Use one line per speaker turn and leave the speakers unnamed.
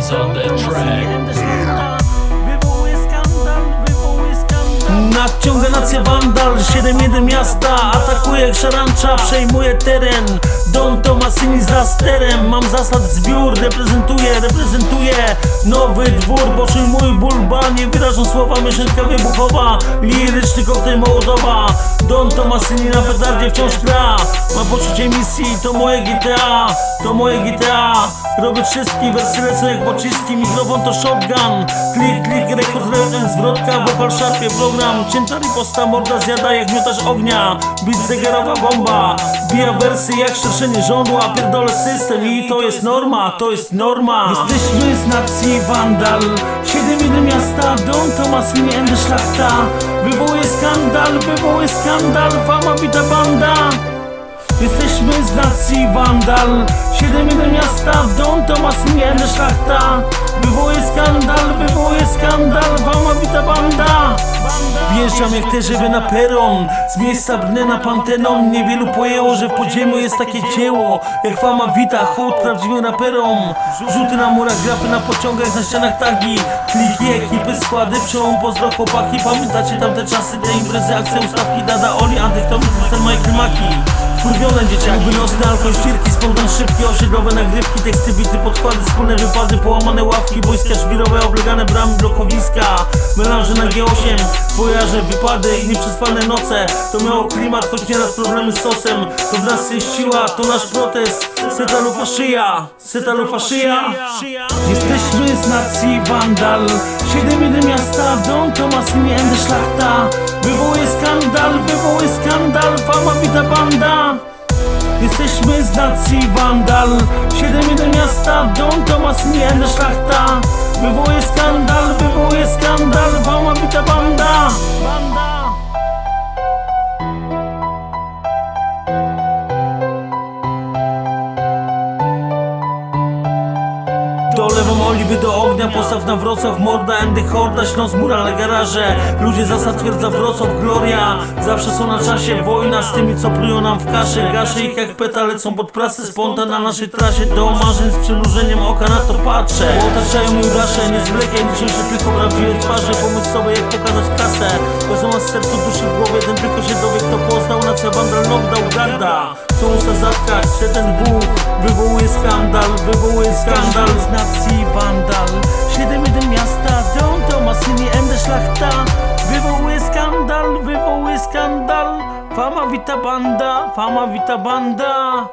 He's on the track.
Nadciąga nacja wandal, 7-1 miasta Atakuje szarancza, przejmuje teren Don Tomasini za sterem. Mam zasad zbiór, reprezentuję, reprezentuję Nowy dwór, poczuj mój ból Nie wyrażą słowa, mieszanka wybuchowa Liryczny koktajl Mołotowa. Don Tomasini na petardzie wciąż gra. Ma poczucie misji, to moje GTA To moje GTA Robię czystki, wersy lecą jak pociski Mikrofon to shotgun zwrotka Wokal szarpie, program. Cięta riposta, morda zjada jak miotaż ognia. Beat zegarowa bomba. Bija wersy jak szerszenie rządu A pierdolę system i to jest norma To jest norma. Jesteśmy z Vandal Siedem jeden miasta Don Mini and the Szlachta. Wywołuje skandal, wywołuje skandal. Fama bita banda. Jesteśmy z nacji Vandal 7-1 miasta, Don Tomas, Miele, Szlachta. Wywołuje skandal, wywołuje skandal Wama wita banda. Wjeżdżam jak te żywy na peron Z miejsca brnę na Pantenon Niewielu pojęło, że w podziemiu jest takie dzieło Jak fama wita, hołd prawdziwym raperom. Rzuty na murach, grafy na pociągach Na ścianach tagi, kliki, ekipy, składy Przełom pozdro chłopaki. Pamiętacie tamte czasy, te imprezy, akcje, ustawki Dada, Oli, Antychtowy, Krystal, Michael Maki Kurwione dzieciaki, wynosne alkohol, ścierki, spontan szybkie, osiedlowe nagrywki, teksty, bity, podkłady, wspólne wypady, połamane ławki, boiska żwirowe, oblegane bramy, blokowiska, melanże na G8, wojaże, wypady i nieprzespane noce, to miało klimat, choć nieraz problemy z sosem, to w nas jest siła, to nasz protest, setalufa szyja, setalufa szyja, jesteśmy z nacji Vandal, 7-1 miasta, Don Tomas, and the Szlachta, wywołuje skandal, wywołuje skandal, fama wita banda, Jesteśmy z nacji Vandal 7-1 miasta, Don Tomas, Miele, Szlachta. Wywołuje skandal, wywołuje skandal. Wama banda. Banda Dolewam oliwy do ognia, postaw na Wrocław, morda, endy, horda, śląsk, murale, garaże. Ludzie zasad twierdza Wrocław, gloria. Zawsze są na czasie, wojna z tymi, co plują nam w kaszę Gaszę ich jak peta, lecą pod prasę, spontan na naszej trasie. Do marzeń z przymrużeniem oka na to patrzę. Otaczają mi gasze, nie zwlekaj, liczą się tylko prawdziwe twarze. Pomysł sobie, jak pokazać kasę. Bez ma z sercu, duszy w głowie, ten tylko się dowie, kto poznał Nacja Vandal, knockdown, garda Chcą usta zatkać, ten W. Wywołuje skandal, wywołuje skandal. Z nacji Vandal 7-1 miasta, Don Tomas, Mini Ende Szlachta. Wywołuje skandal, wywołuje skandal. Fama wita banda, fama wita banda